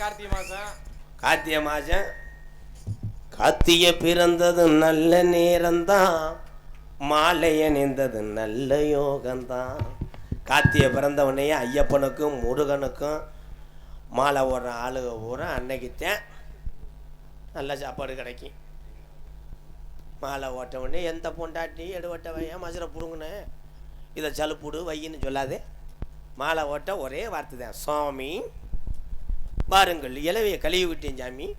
கார்த்திகை மாசம்? கார்த்திகை மாதம் கார்த்திகை பிறந்தது நல்ல நேரம்தான். மாலை அணிந்தது நல்ல யோகம்தான். கார்த்திகை பிறந்தவனையே ஐயப்பனுக்கும் முருகனுக்கும் மாலை ஓடுற ஆளுக பூரா அன்னைக்குத்தான் நல்ல சாப்பாடு கிடைக்கும். மாலை ஓட்ட உடனே எந்த பொண்டாட்டி எடுவட்ட வையன் மசுரை புடுங்குனே? இதை சலுப்புடு வையின்னு சொல்லாதே. மாலை ஓட்ட ஒரே வார்த்தை தான் சுவாமி பாருங்கள் இலவையை கழுவி விட்டேன் சாமி.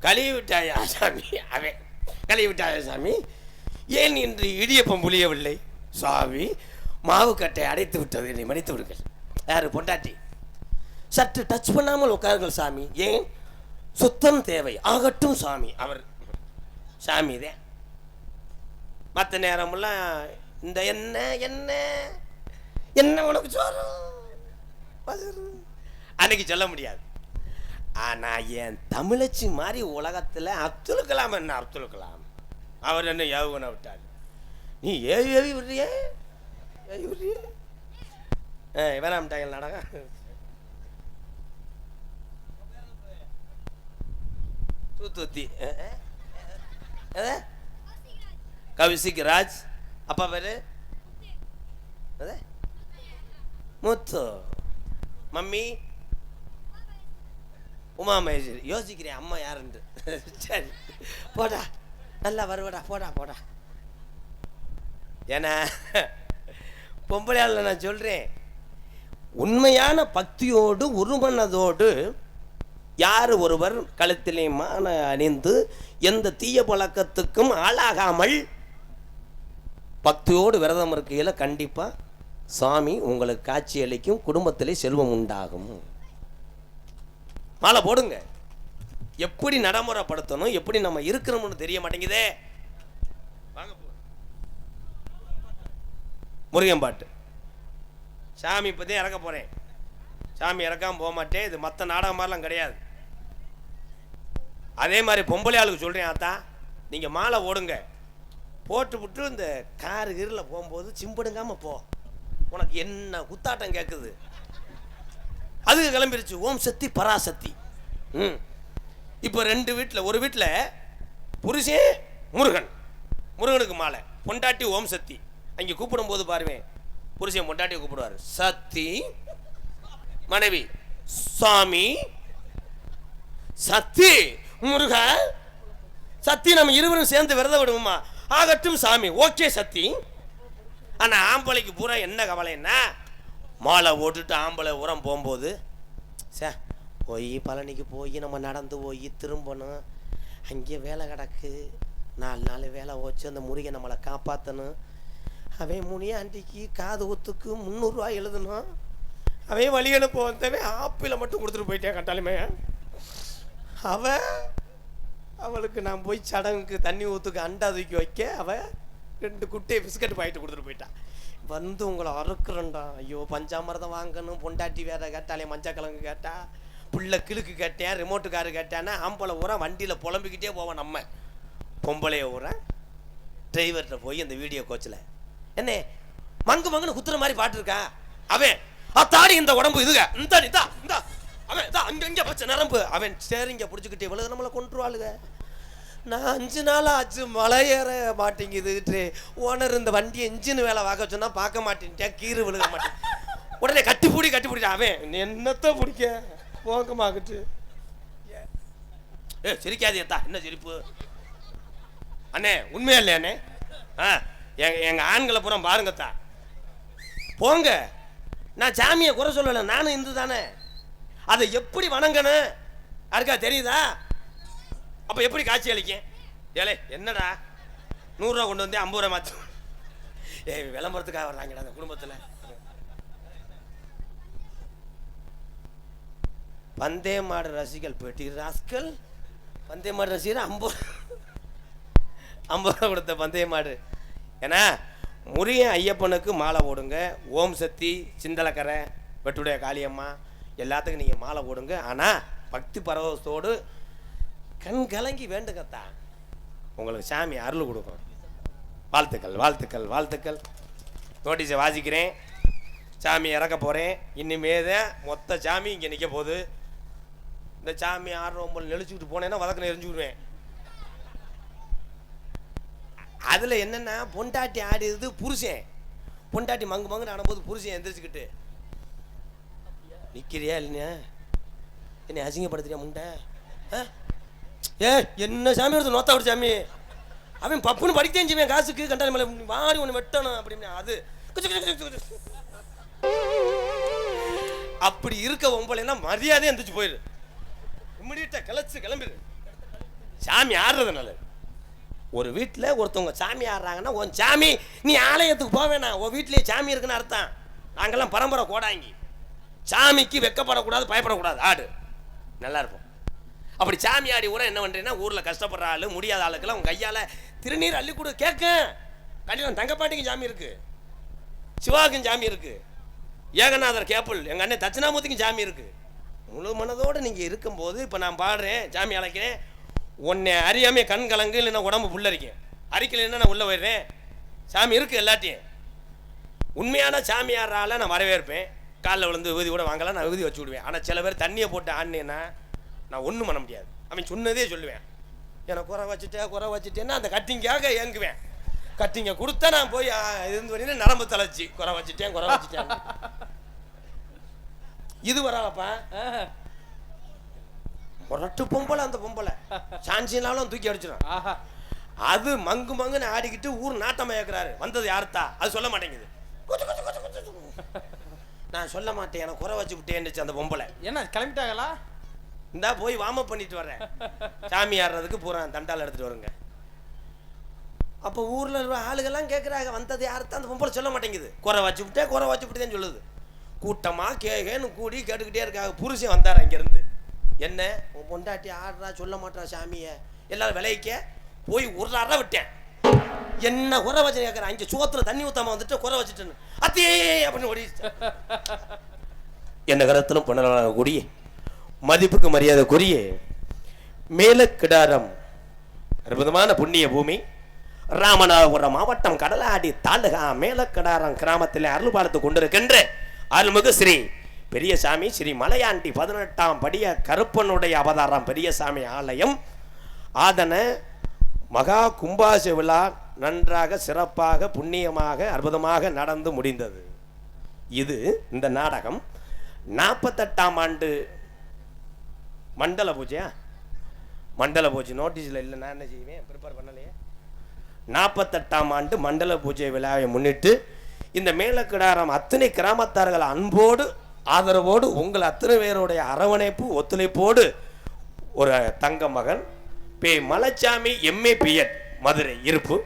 கழுவி விட்டாயா சாமி? அவன் கழுவி விட்டாயா சாமி? ஏன் இன்று இடியப்பம் புளியவில்லை? சாமி மாவுக்கட்டை அடைத்து விட்டது என்னை மடித்து விடுங்கள். யார் பொண்டாட்டி? சற்று டச் பண்ணாமல் உட்காருங்கள் சாமி. ஏன்? சுத்தம் தேவை ஆகட்டும் சாமி. அவர் சாமி இதே. மற்ற நேரமெல்லாம் இந்த என்ன என்ன என்ன உனக்கு சோறு. அன்னைக்கு சொல்ல முடியாது. ஆனா என் தமிழச்சி மாதிரி உலகத்துல அப்துல் கலாம் என்ன அப்துல் கலாம் அவர் என்ன ஏவுகணை விட்டார். நீ ஏவி ஏவி விடுறியே? ஏவி விடுறியே? ஆ வேணாம் டாங்கல் நாடகம் தூத்துத்தி கவிசிக் ராஜ் அப்பா பேரு? முத்து. மம்மி? உமா மகேஸ்வரி யோசிக்கிறேன் அம்மா யாருன்ட்டு சரி போடா. நல்லா வருவடா போடா போடா. ஏன்னா பொம்பளையால் நான் சொல்கிறேன் உண்மையான பக்தியோடு உருமனதோடு யார் ஒருவர் கழுத்திலே மான அணிந்து எந்த தீய பழக்கத்துக்கும் ஆளாகாமல் பக்தியோடு விரதம் இருக்கையில் கண்டிப்பாக சாமி உங்களுக்கு காட்சி அளிக்கும் குடும்பத்திலே செல்வம் உண்டாகும். மாலை போடுங்க. எப்படி நடைமுறைப்படுத்தணும் எப்படி நம்ம இருக்கிறோம்னு தெரிய மாட்டேங்குதே. வாங்க முருகன் பாட்டு. சாமி இப்போதான் இறக்க போகிறேன் சாமி இறக்காமல் போக மாட்டேன் இது மற்ற நாடகம் மாதிரிலாம் கிடையாது. அதே மாதிரி பொம்பளை ஆளுக்கு சொல்கிறேன் ஆத்தா நீங்கள் மாலை ஓடுங்க போட்டு விட்டு இந்த காரு கீரில் போகும்போது சிம்பிடுங்காம போ. உனக்கு என்ன குத்தாட்டம் கேட்குது அதுக்கு கிளம்பிருச்சு. ஓம் சக்தி பராசக்தி. ம். இப்போ ரெண்டு வீட்டில் ஒரு வீட்டில் புருஷன் முருகன். முருகனுக்கு மாலை. பொண்டாட்டி ஓம் சக்தி. அங்கே கூப்பிடும்போது பாருவேன் புருஷன் பொண்டாட்டியை கூப்பிடுவார். சக்தி மனைவி சாமி சக்தி முருக. சக்தி நம்ம இருவரும் சேர்ந்து விரத விடுவோமா? ஆகட்டும் சாமி. ஓகே சக்தி. ஆனால் ஆம்பளைக்கு பூரா என்ன கவலைன்னா மாலை ஓட்டுட்டு ஆம்பளை உரம் போகும்போது சே போய் பழனிக்கு போய் நம்ம நடந்து போய் திரும்பணும். அங்கே வேலை கிடக்கு. நாலு நாள் வேலை வச்சு அந்த முருகை நம்மளை காப்பாற்றணும் அவன் முனியாண்டிக்கு காது ஊத்துக்கு முந்நூறுரூவா எழுதணும். அவன் வழி அனுப்ப வந்தவன் ஆப்பிளை மட்டும் கொடுத்துட்டு போயிட்டேன் கட்டாலுமே அவ அவளுக்கு நான் போய் சடங்குக்கு தண்ணி ஊற்றுக்கு அண்டா தூக்கி வைக்க அவள் ரெண்டு குட்டையை பிஸ்கட் பாயிட்டு கொடுத்துட்டு போயிட்டான் வந்து உங்களை அறுக்குறேன்டா. ஐயோ பஞ்சாமிரதம் வாங்கணும் பொண்டாட்டி வேற கேட்டாலே மஞ்சக்கிழங்கு கேட்டா புள்ள கிழுக்கு கேட்டேன் ரிமோட்டு காரு கேட்டேன்னா ஆம்பளை ஊரா வண்டியில் புலம்பிக்கிட்டே போவோம் நம்ம. பொம்பளைய ஊரா டிரைவர்கிட்ட போய் அந்த வீடியோ கோச்சில் என்ன மங்கு மங்குன்னு குத்துற மாதிரி பாட்டு இருக்கா அவன் அத்தாடி இந்த உடம்பு இதுக. இந்த இந்த அவன் இதா அங்க பச்சை நரம்பு. அவன் சரிங்க பிடிச்சிக்கிட்டு இவ்வளவு நம்மளை கொண்டுருவாளுங்க நான் அஞ்சு நாள் ஆச்சு மலை ஏற மாட்டேங்குது. ஓனர் இந்த வண்டி என்ஜின் வேலை பார்க்க சொன்னால் பார்க்க மாட்டேன்ட்டேன் கீறு விழுக மாட்டேன். உடனே கட்டி பிடி கட்டி பிடிச்சா அவன் என்னத்த பிடிக்க? போக்கமாகட்டு ஏ சிரிக்காதேத்தா என்ன சிரிப்பு? அண்ணே உண்மையா இல்லையா அண்ணே? ஆ எங்க எங்கள் ஆண்களை பூரா பாருங்கத்தா போங்க. நான் சாமியை குறை சொல்லலை நானும் இந்து தானே அதை எப்படி வணங்கணும்? யாருக்கா தெரியுதா? அப்போ எப்படி காட்சி அளிக்கும்? ஏலே என்னடா? நூறுரூவா கொண்டு வந்தே ஐம்பது ரூபா மாற்று ஏ விளம்பரத்துக்காக வர்றாங்கடா அந்த குடும்பத்தில். வந்தே மாடு ரசிகள் பெட்டி ராஸ்கல். வந்தே மாடு ரசிகர் ஐம்பது ஐம்பது ரூபா கொடுத்த பந்தய மாடு. ஏன்னா முருகன் ஐயப்பனுக்கு மாலை போடுங்க. ஓம் சக்தி சிந்தலக்கரை வெட்டுடைய காளியம்மா எல்லாத்துக்கும் நீங்கள் மாலை போடுங்க. ஆனால் பக்தி பரவசத்தோடு கண் கலங்கி வேண்டுங்கத்தான் உங்களுக்கு சாமி அருள் கொடுக்கும். வாழ்த்துக்கள் வாழ்த்துக்கள் வாழ்த்துக்கள். நோட்டீஸை வாசிக்கிறேன். சாமி இறக்க போகிறேன் இனிமே தான் மொத்த சாமி இங்கே நிற்க போகுது. இந்த சாமி ஆறு ஒம்பது நெளிச்சுக்கிட்டு போனேன்னா வதக்கின எரிஞ்சுக்கிடுவேன் அதில் என்னென்னா பொண்டாட்டி ஆடியது புருஷன். பொண்டாட்டி மங்கு மங்குன்னு ஆடும்போது புருஷன் எந்திரிச்சுக்கிட்டு நிற்கிறியா இல்லையா? என்னை அசிங்கப்படுத்துறியா முண்டை? ஆ? ஏ என்ன சாமி வருது நோத்தா விடு சாமி. அவன் பப்புன்னு படிக்கத்தேன் செய்வேன் காசுக்கு கண்டாரி மேலே வாடி ஒன்று வெட்டணும் அப்படின்னு. அது. குச்சு, அப்படி இருக்க ஒம்பளைன்னா மரியாதையே எந்திரிச்சு போயிரு. இம்மிடியட்டாக கிளச்சு கிளம்பிடு சாமி ஆடுறதுனால. ஒரு வீட்டில் ஒருத்தவங்க சாமி ஆடுறாங்கன்னா உன் சாமி நீ ஆலயத்துக்கு போவேணா உன் வீட்லேயே சாமி இருக்குன்னு அர்த்தம். நாங்கள்லாம் பரம்பரை கோடாங்கி. சாமிக்கு வெக்கப்படக்கூடாது பயப்படக்கூடாது. ஆடு. நல்லா இருப்போம் அப்படி சாமி ஆடி கூட என்ன பண்ணுறீங்கன்னா ஊரில் கஷ்டப்படுற ஆள் முடியாத ஆளுக்கெல்லாம் உங்கள் கையால் திருநீர் அள்ளி கொடு கேட்க. கல்யாணம் தங்கப்பாட்டிக்கும் சாமி இருக்கு. சிவாவுக்கும் சாமி இருக்கு. ஏகநாதர் கேப்பிள் எங்கள் அண்ணன் தட்சிணாமூர்த்திக்கும் சாமி இருக்கு. முழு மனதோடு நீங்கள் இருக்கும்போது இப்போ நான் பாடுறேன் சாமி அழைக்கிறேன். உன்னை அறியாமே கண் கலங்கு இல்லைன்னா உடம்பு புல்லரிக்கும். அரிக்கலைன்னா நான் உள்ளே போயிடுறேன். சாமி இருக்கு எல்லாத்தையும். உண்மையான சாமியாரால் நான் வரவேற்பேன். காலில் விழுந்து விபூதி கூட வாங்கலாம் நான் விபூதி வச்சு விடுவேன். ஆனால் சில பேர் தண்ணியை போட்டு ஆடினேன்னா நான் ஒன்றும் பண்ண முடியாது. அவன் சொன்னதே சொல்லுவேன். எனக்கு குறை வச்சுட்டேன் குறை வச்சுட்டேன்னா அந்த கட்டிங்காக ஏங்குவேன் கட்டிங்க கொடுத்தா நான் போய் இருந்து வரையில நரம்பு தலைச்சி குறை வச்சுட்டேன் குறை வச்சுட்டேன். இது வராப்பா முரட்டு பொம்பளை அந்த பொம்பளை. சாஞ்சினாலும் தூக்கி அடிச்சிடும். அது மங்கு மங்குன்னு ஆடிக்கிட்டு ஊர் நாட்டம் ஏக்குறாரு வந்தது யாருத்தா? அது சொல்ல மாட்டேங்குது. நான் சொல்ல மாட்டேன். எனக்கு குறை வச்சு விட்டேன்னுச்சு அந்த பொம்பளை. என்ன கிளம்பிட்டாங்களா? இந்தா போய் வார்ம் அப் பண்ணிட்டு வரேன் சாமி ஆடுறதுக்கு பூரா தண்டால் எடுத்துட்டு வருங்க. அப்போ ஊரில் இருக்கிற ஆளுகள்லாம் கேட்குறாங்க வந்தது யாருத்தான் அந்த பொம்பளை சொல்ல மாட்டேங்குது. குறை வச்சு விட்டே குறை வச்சு விட்டுதேன்னு சொல்லுது. கூட்டமாக கேகேன்னு கூடி கேட்டுக்கிட்டே இருக்காங்க. புருஷன் வந்தார் அங்கேருந்து என்ன? உன் பொண்டாட்டி ஆடுறா சொல்ல மாட்டா சாமியை. எல்லாரும் விளைவிக்க போய் ஒரு அறை விட்டேன். என்ன குறை வச்சு கேட்குறேன் அங்கே சோத்துல தண்ணி ஊத்தாம வந்துட்டு குறை வச்சுட்டேன்னு. அத்தே அப்படின்னு ஓடி என்ன கரத்திலும் பண்ணலாம் கூடிய மதிப்புக்கு மரியாதைக்குரிய மேலக்கிடாரம் அற்புதமான புண்ணிய பூமி ராமநாதபுரம் மாவட்டம் கடலாடி தாலுகா மேலக்கடாரம் கிராமத்தில் அருள் பார்த்து கொண்டிருக்கின்ற அருள்மிகு ஸ்ரீ பெரியசாமி ஸ்ரீ மலையாண்டி பதினெட்டாம் படிய கருப்பனுடைய அவதாரம் பெரியசாமி ஆலயம். ஆதன மகா கும்பாச விழா நன்றாக சிறப்பாக புண்ணியமாக அற்புதமாக நடந்து முடிந்தது. இது இந்த நாடகம். நாற்பத்தெட்டாம் ஆண்டு மண்டல பூஜையா? மண்டல பூஜை நோட்டீஸில் இல்லை நான் என்ன செய்வேன்? ப்ரிப்பேர் பண்ணலையே. நாற்பத்தெட்டாம் ஆண்டு மண்டல பூஜை விழாவை முன்னிட்டு இந்த மேலக்கிடாரம் அத்தனை கிராமத்தார்கள் அன்போடு ஆதரவோடு உங்கள் அத்தனை பேருடைய அரவணைப்பு ஒத்துழைப்போடு ஒரு தங்க மகன் பே மலைச்சாமி எம்ஏ பிஎட் மதுரை இருப்பு.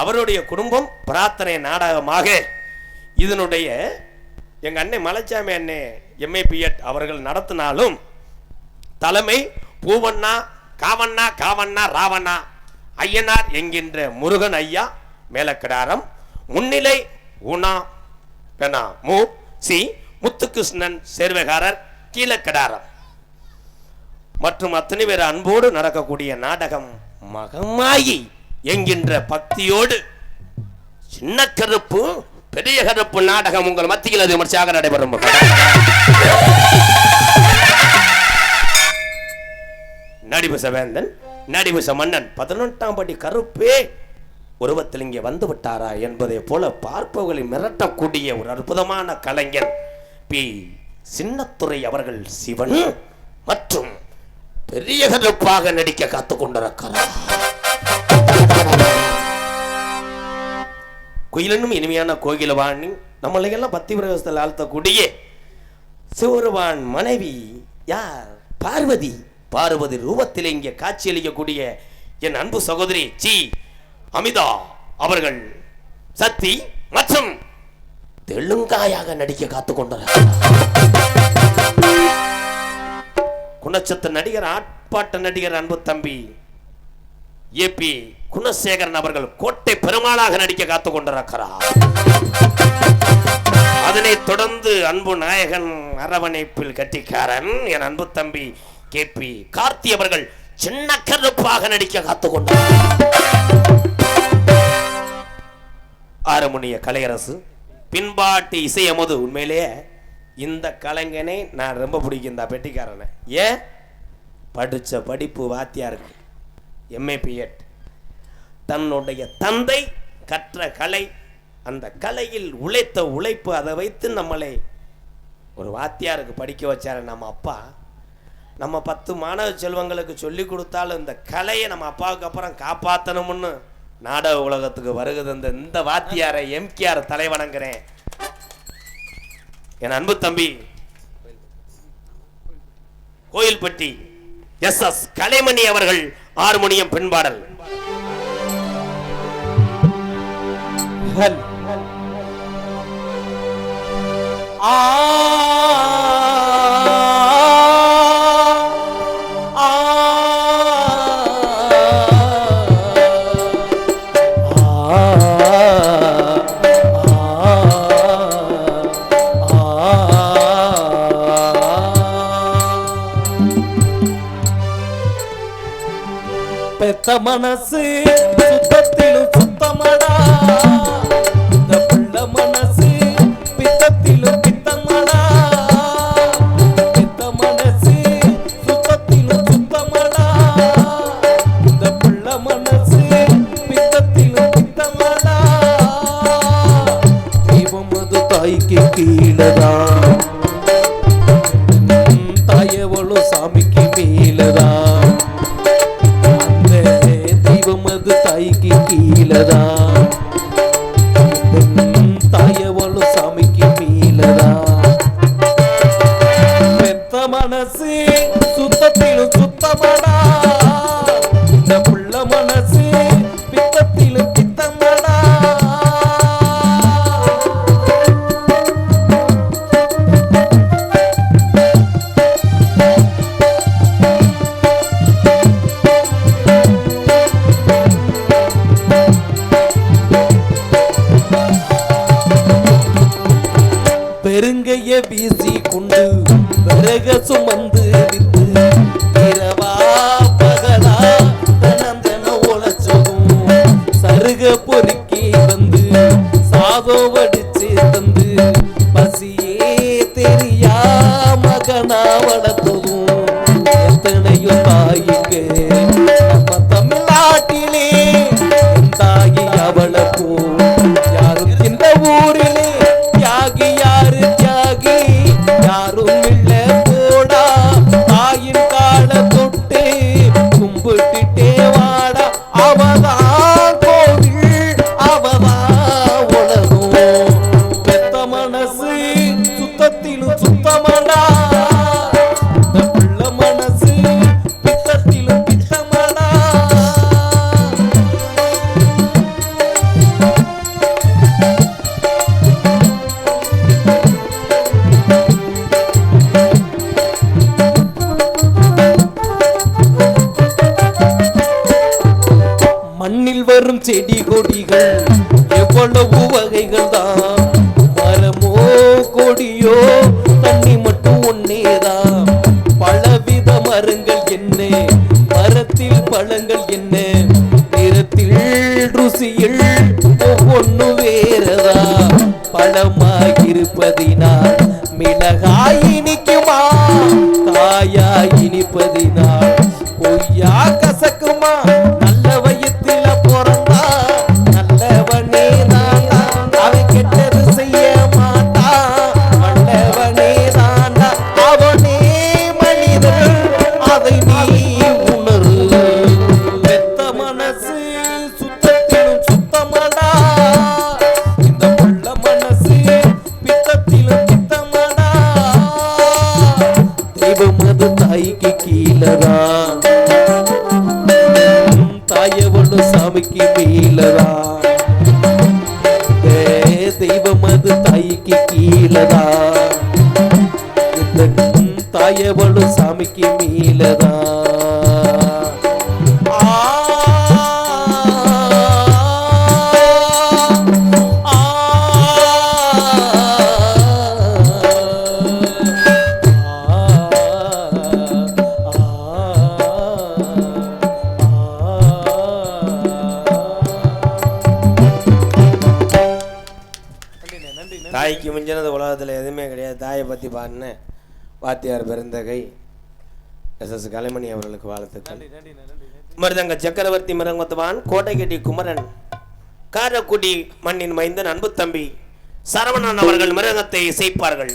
அவருடைய குடும்பம் பிரார்த்தனை நாடகமாக இதனுடைய எங்கள் அண்ணன் மலைச்சாமி அண்ணே எம்ஏ பிஎட் அவர்கள் நடத்தினாலும் தலைமை பூவண்ணா காவண்ணா காவண்ணா ராவண்ணா. ஐயனார் என்கின்ற முருகன் ஐயா மேலக்கிடாரம். முன்னிலை உணா பெனா மு சி முத்துகிருஷ்ணன் சேர்வைகாரர் கீழக்கிடாரம். மற்றும் அத்தனை பேர் அன்போடு நடக்கக்கூடிய நாடகம் மகமாயி என்கின்ற பக்தியோடு சின்ன கருப்பு பெரிய கருப்பு நாடகம் உங்கள் மத்தியில் அது விமர்சையாக நடைபெறும். நடிபுச வேந்தன் நடிபுச மன்னன். பதினெட்டாம் படி கருப்பே உருவத்தில் இங்கே வந்து விட்டாரா என்பதை போல பார்ப்பவர்களை மிரட்டக்கூடிய ஒரு அற்புதமான கலைஞர் பி. சின்னத்துறை அவர்கள் சிவன் மற்றும் பெரிய கருப்பாக நடிக்க காத்துக் கொண்டிருக்கிறார். குயிலனும் இனிமையான கோகிலவாணி நம்மளையெல்லாம் பத்தி பிரவேசத்தில் ஆழ்த்தக்கூடிய சிவருவான் மனைவி யார்? பார்வதி. பார்வதி ரூபத்தில் இங்கே காட்சியளிக்கக்கூடிய என் அன்பு சகோதரி சி அமிதா அவர்கள் சக்தி மற்றும் தெலுங்காயாக நடிக்க காத்துக் கொண்டார் குணச்சத்த நடிகர் ஆட்பாட்ட நடிகர் அன்பு தம்பி ஏ பி குணசேகரன் அவர்கள் கோட்டை பெருமாளாக நடிக்க காத்துக் கொண்டிருக்கிறார். அதனைத் தொடர்ந்து அன்பு நாயகன் அரவணைப்பில் கட்டிக்காரன் என் அன்பு தம்பி கே பி கார்த்தி அவர்கள் சின்ன கருப்பாக நடிக்க காத்துக்கொண்டார். ஆறுமணிய கலையரசு பின்பாட்டு இசையமது உண்மையிலேயே இந்த கலைஞனை நான் ரொம்ப பிடிக்கும் இந்த பெட்டிக்காரனை. ஏன்? படித்த படிப்பு வாத்தியா இருக்கு எம்ஏ பிஎட் தன்னுடைய தந்தை கற்ற கலை அந்த கலையில் உழைத்த உழைப்பு அதை வைத்து நம்மளை ஒரு வாத்தியாருக்கு படிக்க வச்சார் நம்ம அப்பா. நம்ம பத்து மாணவ செல்வங்களுக்கு சொல்லி கொடுத்தாலும் இந்த கலையை நம்ம அப்பாவுக்கு அப்புறம் காப்பாற்றணும்னு நாடக உலகத்துக்கு வருகிறது இந்த இந்த வாத்தியாரை எம்கேஆர் தலை வணங்குறேன் என் அன்பு தம்பி கோயில்பட்டி எஸ் எஸ் கலைமணி அவர்கள் ஹார்மோனியம் பெண்பாடல். ஆ பெத்த மனசு சுத்தத்திலும் சுத்தமடா. மனசு சுத்தத்திலும் சுத்தமான? மறந்து சாதோவடி இருப்பதினால் மிளகாயி ஒண்ணு சாமிக்கு மேலதா தெய்வம் அது தாய்க்கு கீழதா? தாயவளும் சாமிக்கு மேலதா வாத்தியார் பெருந்தகை எஸ். எஸ். கலைமணி அவர்களுக்கு வாழ்த்துக்கள். மருதங்க சக்கரவர்த்தி மிருங்கத்துவான் கோட்டைக்கட்டி குமரன் காரக்குடி மண்ணின் மைந்தன் அன்பு தம்பி சரவணன் அவர்கள் மிருகத்தை இசைப்பார்கள்.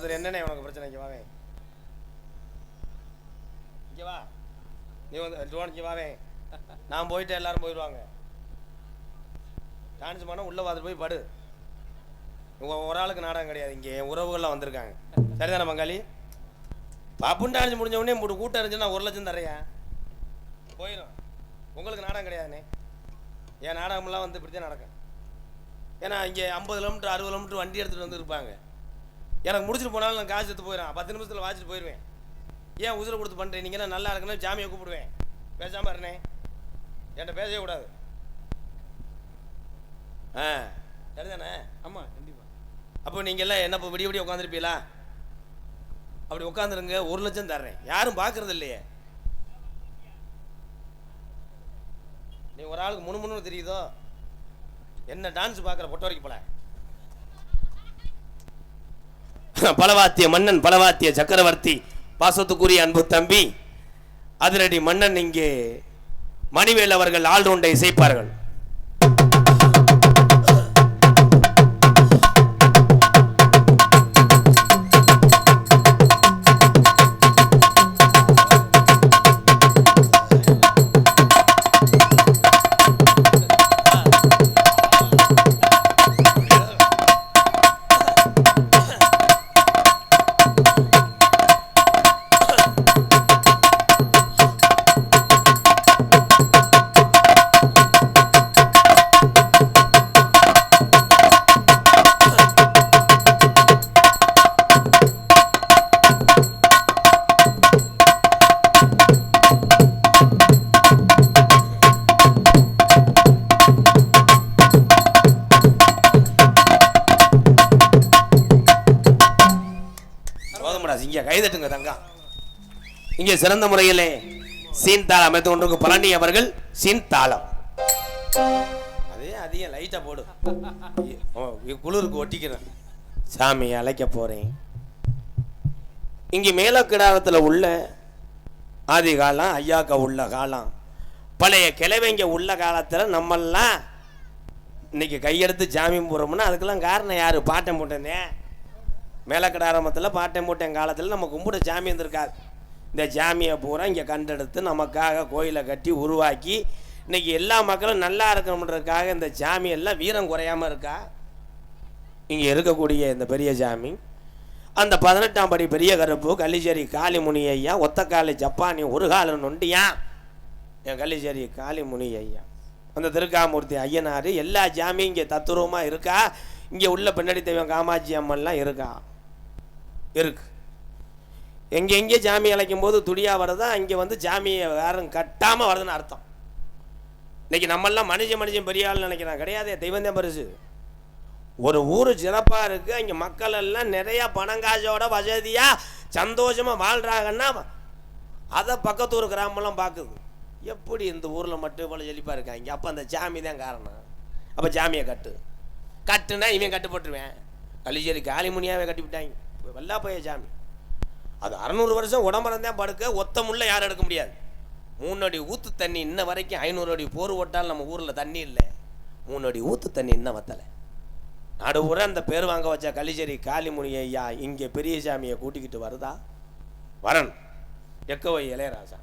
ஒருத்தர் என்னண்ணே உனக்கு பிரச்சனை? இங்கே வாவே இங்கே வா. நீ வந்து ஜோன் வாவே நான் போயிட்டு எல்லாரும் போயிடுவாங்க டான்ஸ் பண்ணா உள்ள வாது போய் படு. ஒரு ஆளுக்கு நாடகம் கிடையாது இங்க. என் உறவுகள்லாம் வந்திருக்காங்க. சரிதானே பங்காளி? பாப்புன்னு டான்ஸ் முடிஞ்ச உடனே மூணு கூட்டம் இருந்துச்சுன்னா ஒரு லட்சம் தரையா போயிடும் உங்களுக்கு நாடகம் கிடையாதுண்ணே. என் நாடகம்லாம் வந்து இப்படி தான் நடக்கும். ஏன்னா இங்கே ஐம்பது கிலோமீட்டர் அறுபது கிலோமீட்டர் வண்டி எடுத்துகிட்டு வந்து இருப்பாங்க. எனக்கு முடிச்சுட்டு போனாலும் நான் காசு எடுத்து போயிடுவேன். பத்து நிமிஷத்தில் வாச்சிட்டு போயிடுவேன் ஏன் உசுரை கொடுத்து பண்ணுறேன் நீங்களாம் நல்லா இருக்குன்னு ஜாமியை கூப்பிடுவேன். பேசாமல் இருனே என்கிட்ட பேசவே கூடாது. ஆ சரிதானே? ஆமா கண்டிப்பா. அப்போ நீங்கள் எல்லாம் என்ன இப்போ விடிய விடிய உட்காந்துருப்பீங்களா அப்படி உட்காந்துருங்க ஒரு லட்சம் தர்றேன். யாரும் பார்க்கறது இல்லையே. நீ ஒரு ஆளுக்கு முணு முன்னு தெரியுதோ? என்ன டான்ஸ் பார்க்குற பொட்ட வரைக்கும் போல. பலவாத்திய மன்னன் பலவாத்திய சக்கரவர்த்தி பாசத்துக்குரிய அன்பு தம்பி. அதிரடி மன்னன் இங்கே மணிவேல் அவர்கள் ஆல்ரவுண்டை இசைப்பார்கள். இங்கே சிறந்த முறையிலே சீன் தாளம் அமைத்து கொண்டிருக்கும் பழனி அவர்கள் சீன் தாளம். அதே அதிகம் லைட்டா போடு. குளிருக்கு ஒட்டிக்கிறேன். சாமி அழைக்க போறேன். இங்கே மேலக்கிடாரத்தில் உள்ள ஆதி காலம் ஐயாக்கா உள்ள காலம் பழைய கிழவைங்க உள்ள காலத்தில் நம்மெல்லாம் இன்னைக்கு கையெடுத்து ஜாமீன் போடுறோம்னா அதுக்கெல்லாம் காரணம் யாரு? பாட்டம் போட்டேனே மேலக்கடாரமத்தில் பாட்டம் போட்டேன் காலத்தில் நம்ம கும்பிட ஜாமி இருந்திருக்காது இந்த ஜாமியை பூரா இங்கே கண்டெடுத்து நமக்காக கோயிலை கட்டி உருவாக்கி இன்றைக்கி எல்லா மக்களும் நல்லா இருக்கணுன்றதுக்காக இந்த ஜாமியெல்லாம் வீரம் குறையாம இருக்கா? இங்கே இருக்கக்கூடிய இந்த பெரிய ஜாமி அந்த பதினெட்டாம் படி பெரிய கருப்பு கள்ளிச்சேரி காளிமுனி ஐயா ஒத்தக்காலி ஜப்பானி ஒரு கால நொண்டியா? என் கள்ளிச்சேரி காளிமுனி ஐயா. அந்த திருக்காமூர்த்தி ஐயனார் எல்லா ஜாமியும் இங்கே தத்துரூபமாக இருக்கா? இங்கே உள்ள பின்னாடி தெய்வம் காமாட்சி அம்மன்லாம் இருக்கா? இருக்கு. எங்கே எங்கே ஜாமி அழைக்கும் போது துடியாக வருதா இங்கே வந்து ஜாமியை யாரும் கட்டாமல் வருதுன்னு அர்த்தம். இன்னைக்கு நம்மெல்லாம் மனுஷன் மனுஷன் பெரிய ஆள்னு நினைக்கிறான். கிடையாதே தெய்வம் பரிசு. ஒரு ஊர் சிறப்பாக இருக்குது அங்கே மக்கள் எல்லாம் நிறையா பணங்காசோட வசதியாக சந்தோஷமாக வாழ்கிறாங்கன்னா அதை பக்கத்து ஊர் கிராமம்லாம் பார்க்குது எப்படி இந்த ஊரில் மட்டும் இவ்வளோ செழிப்பாக இருக்காங்க அப்போ அந்த ஜாமி தான் காரணம். அப்போ ஜாமியை கட்டு. கட்டுனா இவன் கட்டுப்பட்டுருவேன். கலிச்சேரி காளிமுனியாவே கட்டிவிட்டாங்க. வெள்ளா போய ஜாமி. அது அறநூறு வருஷம் உடம்பரம் தான் படுக்க ஒத்த முள்ள யாரும் எடுக்க முடியாது. மூணு அடி ஊற்று தண்ணி இன்ன வரைக்கும் ஐநூறு அடி போர் ஓட்டால் நம்ம ஊரில் தண்ணி இல்லை. மூணு அடி ஊற்று தண்ணி இன்னும் வத்தலை. நடுவுற அந்த பேர் வாங்க வச்ச கலிச்சேரி காளிமுனி ஐயா இங்கே பெரிய சாமியை கூட்டிக்கிட்டு வருதா? வரணும். எக்கவை இளையராஜா.